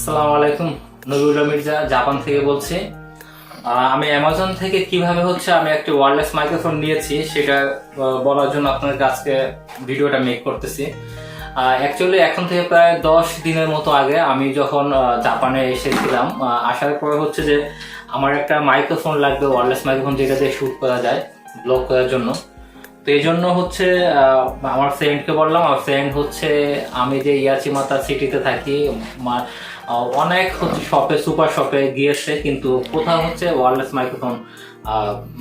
আসসালামু আলাইকুম। নবীউল্লাহ মির্জা জাপান থেকে বলছি। আমি অ্যামাজন থেকে কীভাবে হচ্ছে আমি একটি ওয়্যারলেস মাইক্রোফোন নিয়েছি সেটা বলার জন্য আপনার আজকে ভিডিওটা মেক করতেছি। অ্যাকচুয়ালি এখন থেকে প্রায় দশ দিনের মতো আগে আমি যখন জাপানে এসেছিলাম আসার পরে হচ্ছে যে আমার একটা মাইক্রোফোন লাগবে ওয়্যারলেস মাইক্রোফোন যেটা দিয়ে শ্যুট করা যায় ব্লগ করার জন্য। তো এই জন্য হচ্ছে আমার ফ্রেন্ডকে বললাম, আমার ফ্রেন্ড হচ্ছে আমি যে ইয়াচিমাতা সিটিতে থাকি অনেক হচ্ছে শপে সুপার শপে গিয়েছে কিন্তু কোথাও হচ্ছে ওয়্যারলেস মাইক্রোফোন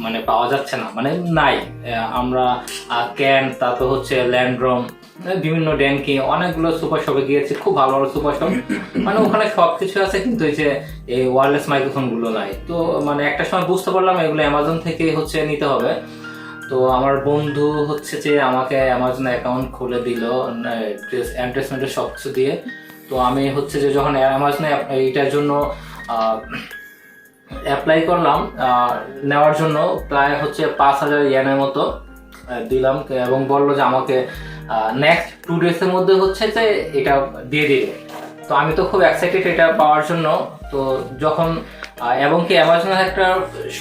মানে পাওয়া যাচ্ছে না। মানে নাই। আমরা ক্যান তারপর হচ্ছে ল্যান্ড্রম বিভিন্ন ড্যাঙ্কি অনেকগুলো সুপার শপে গিয়েছি, খুব ভালো ভালো সুপার শপ মানে ওখানে সব কিছু আছে, কিন্তু এই যে, এই ওয়ারলেস মাইক্রোফোনগুলো নাই। তো মানে একটা সময় বুঝতে পারলাম এগুলো অ্যামাজন থেকে হচ্ছে নিতে হবে। তো আমার বন্ধু হচ্ছে যে আমাকে অ্যামাজন অ্যাকাউন্ট খুলে দিল অ্যাড্রেসমেন্টের সব কিছু দিয়ে। তো আমি হচ্ছে যে যখন অ্যামাজনে এইটার জন্য অ্যাপ্লাই করলাম নেওয়ার জন্য প্রায় হচ্ছে পাঁচ হাজার ইয়ানের মতো দিলাম এবং বলল যে আমাকে নেক্সট টু ডেসের মধ্যে হচ্ছে যে এটা দিয়ে দিবে। তো আমি তো খুব এক্সাইটেড এটা পাওয়ার জন্য। তো যখন এবং কি অ্যামাজনের একটা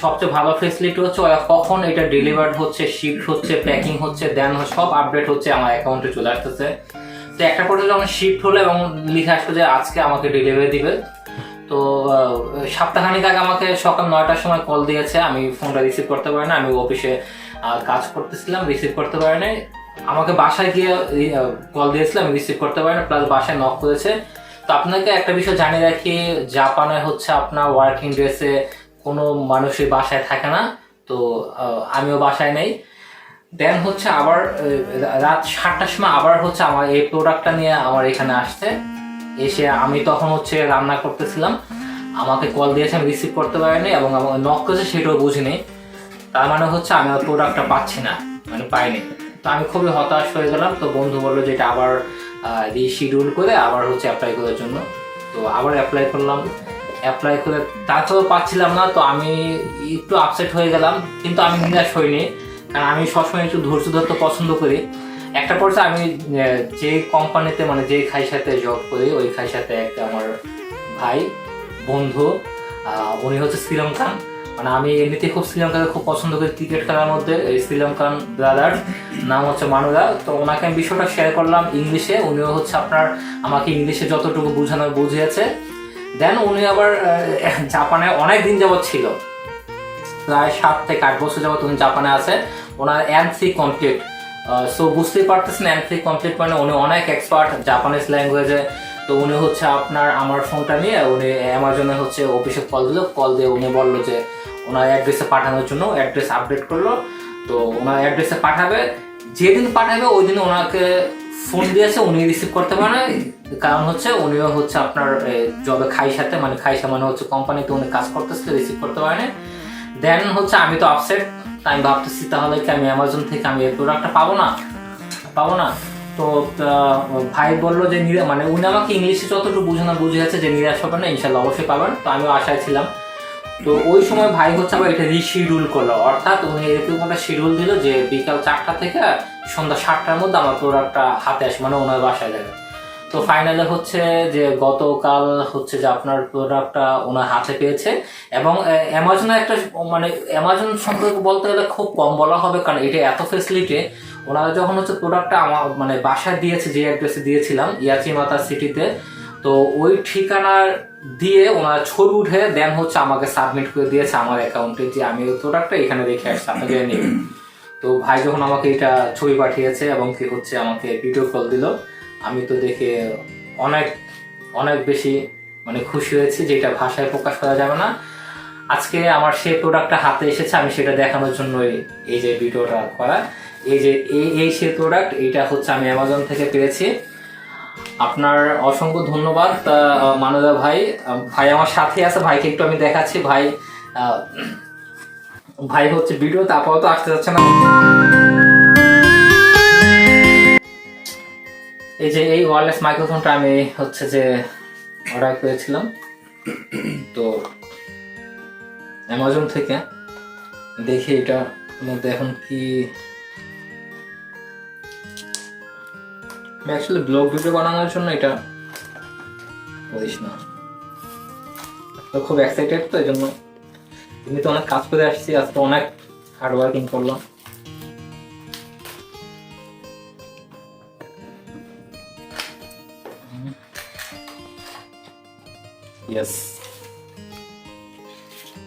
সবচেয়ে ভালো ফেসিলিটি হচ্ছে, ওরা কখন এটা ডেলিভার্ড হচ্ছে শিফট হচ্ছে প্যাকিং হচ্ছে দেন সব আপডেট হচ্ছে আমার অ্যাকাউন্টে চলে আসতেছে। তো একটা পর্যন্ত যখন শিফট হলো এবং লিখে আসলো যে আজকে আমাকে ডেলিভারি দিবে, তো সপ্তাহখানিক আগে আমাকে সকাল নয়টার সময় কল দিয়েছে। আমি ফোনটা রিসিভ করতে পারি না আমি অফিসে কাজ করতেছিলাম রিসিভ করতে পারি নাই আমাকে বাসায় গিয়ে কল দিয়েছিলাম রিসিভ করতে পারি না প্লাস বাসায় নক করেছে। তো আপনাকে একটা বিষয় জানিয়ে রাখি, জাপানে হচ্ছে আপনার ওয়ার্কিং ড্রেসে কোনো মানুষই বাসায় থাকে না। তো আমিও বাসায় নেই। দেন হচ্ছে আবার রাত সাতটার সময় আবার হচ্ছে আমার এই প্রোডাক্টটা নিয়ে আমার এখানে আসছে। এসে আমি তখন হচ্ছে রান্না করতেছিলাম। আমাকে কল দিয়েছে, আমি রিসিভ করতে পারিনি এবং আমাকে নক করেছে, সেটাও বুঝিনি। তার মানে হচ্ছে আমি আর প্রোডাক্টটা পাচ্ছি না মানে পাইনি। তো আমি খুবই হতাশ হয়ে গেলাম। তো বন্ধু বলল যে এটা আবার রিশিডিউল করে আবার হচ্ছে অ্যাপ্লাই করার জন্য। তো আবার অ্যাপ্লাই করলাম। অ্যাপ্লাই করে তাতেও পাচ্ছিলাম না, তো আমি একটু আপসেট হয়ে গেলাম। কিন্তু আমি নিরাশ হইনি। কারণ আমি সবসময় একটু ধৈর্য ধরতে পছন্দ করি। একটা পর্যায়ে আমি যে কোম্পানিতে মানে যে খাই সাথে জব করি, ওই খাই সাথে একটা আমার ভাই, বন্ধু উনি হচ্ছে শ্রীলঙ্কান। মানে আমি এমনিতে খুব শ্রীলঙ্কাকে খুব পছন্দ করি ক্রিকেট খেলার মধ্যে, এই শ্রীলঙ্কান ব্রাদার নাম হচ্ছে মানুরা। তো ওনাকে আমি বিষয়টা শেয়ার করলাম ইংলিশে, উনিও হচ্ছে আপনার, আমাকে ইংলিশে যতটুকু বোঝানো বুঝিয়েছে। দেন উনি আবার জাপানে অনেক দিন যাবৎ ছিল। প্রায় সাত থেকে আট বছর যাবত উনি জাপানে আছে। ওনার এন সি কমপ্লিট সো বুঝতেই পারতেছেন এন সি কমপ্লিট মানে উনি অনেক এক্সপার্ট জাপানিজ ল্যাঙ্গুয়েজে তো উনি হচ্ছে আপনার আমার ফোনটা নিয়ে উনি অ্যামাজনে হচ্ছে অফিসে কল দিল। কল দিয়ে উনি বলল যে ওনার অ্যাড্রেসে পাঠানোর জন্য অ্যাড্রেস আপডেট করল। তো ওনার অ্যাড্রেসে পাঠাবে। যেদিন পাঠাবে, ওই দিন ওনাকে ফোন দিয়েছে, উনি রিসিভ করতে পারে কারণ হচ্ছে উনিও হচ্ছে আপনার জবে খাই সাথে মানে খাইসা মানে হচ্ছে কোম্পানিতে উনি কাজ করতেছে রিসিভ করতে পারে না দেন হচ্ছে আমি তো আপসেট আমি ভাবতেছি তাহলে কি আমি অ্যামাজন থেকে আমি এই প্রোডাক্টটা পাবো না? পাবো না। তো ভাই বলল যে মানে উনি আমাকে ইংলিশে যতটুকু বুঝানো বুঝিয়েছে যে নিরাশ হবে না, ইনশাল্লাহ অবশ্যই পাবেন। তো আমিও আশায় ছিলাম। তো ওই সময় ভাই হচ্ছে আবার এটা রিশিডিউল করল। অর্থাৎ উনি এরকম একটা শিডিউল দিল যে বিকাল চারটা থেকে সন্ধ্যা সাতটার মধ্যে আমার প্রোডাক্টটা হাতে আসে মানে ওনার বাসায় যাবে। তো ফাইনালে হচ্ছে যে গতকাল হচ্ছে যে আপনার প্রোডাক্টটা ওনার হাতে পেয়েছে এবং অ্যামাজনে একটা মানে অ্যামাজন সম্পর্কে বলতে গেলে খুব কম বলা হবে কারণ এটা এত ফেসিলিটি ওনারা যখন হচ্ছে প্রোডাক্টটা আমার মানে বাসায় দিয়েছে, যে অ্যাড্রেসে দিয়েছিলাম ইয়াচি ইয়াচিমাতা সিটিতে, তো ওই ঠিকানার দিয়ে ওনারা ছবি উঠে দেন হচ্ছে আমাকে সাবমিট করে দিয়েছে আমার অ্যাকাউন্টে যে আমি ওই প্রোডাক্টটা এখানে রেখে আসছি, আপনাকে নিয়ে তো ভাই যখন আমাকে এটা ছবি পাঠিয়েছে এবং কি হচ্ছে আমাকে ভিডিও কল দিল আমি তো দেখে অনেক অনেক বেশি মানে খুশি হয়েছি যেটা ভাষায় প্রকাশ করা যাবে না। আজকে আমার সেই প্রোডাক্টটা হাতে এসেছে, আমি সেটা দেখানোর জন্য এই যে ভিডিওটা করা। এই যে, এই এই সেই প্রোডাক্ট এইটা হচ্ছে আমি অ্যামাজন থেকে পেয়েছি। আপনার অসংখ্য ধন্যবাদ মানদা ভাই। ভাই আমার সাথে আছে, ভাইকে একটু আমি দেখাচ্ছি। ভাই ভাই হচ্ছে ভিডিওতে আপাতত আসতে যাচ্ছে না। এই যে এই ওয়ারলেস মাইক্রোফোনটা আমি হচ্ছে যে অর্ডার করেছিলাম। তো অ্যামাজন থেকে দেখি এটার মধ্যে এখন কি আমি অ্যাকচুয়ালি ব্লগ ভিডিও বানানোর জন্য এটা বলিস না। তো খুব এক্সাইটেড তো, এই জন্য। তো অনেক কাজ করে আসছি, আজকে অনেক হার্ড ওয়ার্কিং করলাম। ইয়েস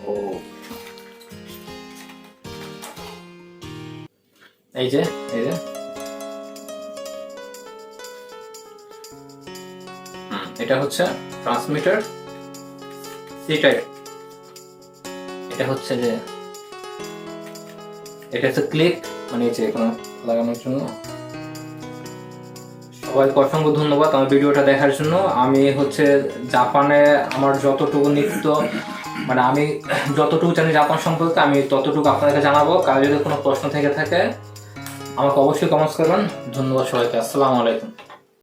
ও এই যে এই যে। এটা হচ্ছে ট্রান্সমিটার সি টাইপ এটা হচ্ছে যে, এটা হচ্ছে ক্লিক মানে যে এখানে লাগানোর জন্য। সবাইকে অসংখ্য ধন্যবাদ আমার ভিডিওটা দেখার জন্য। আমি হচ্ছে জাপানে আমার যতটুকু নৃত্য মানে আমি যতটুকু জানি জাপান সম্পর্কে, আমি ততটুকু আপনাদেরকে জানাব। কারও যদি কোনো প্রশ্ন থেকে থাকে, আমাকে অবশ্যই কমেন্টস করবেন। ধন্যবাদ সবাইকে। আসসালামু আলাইকুম।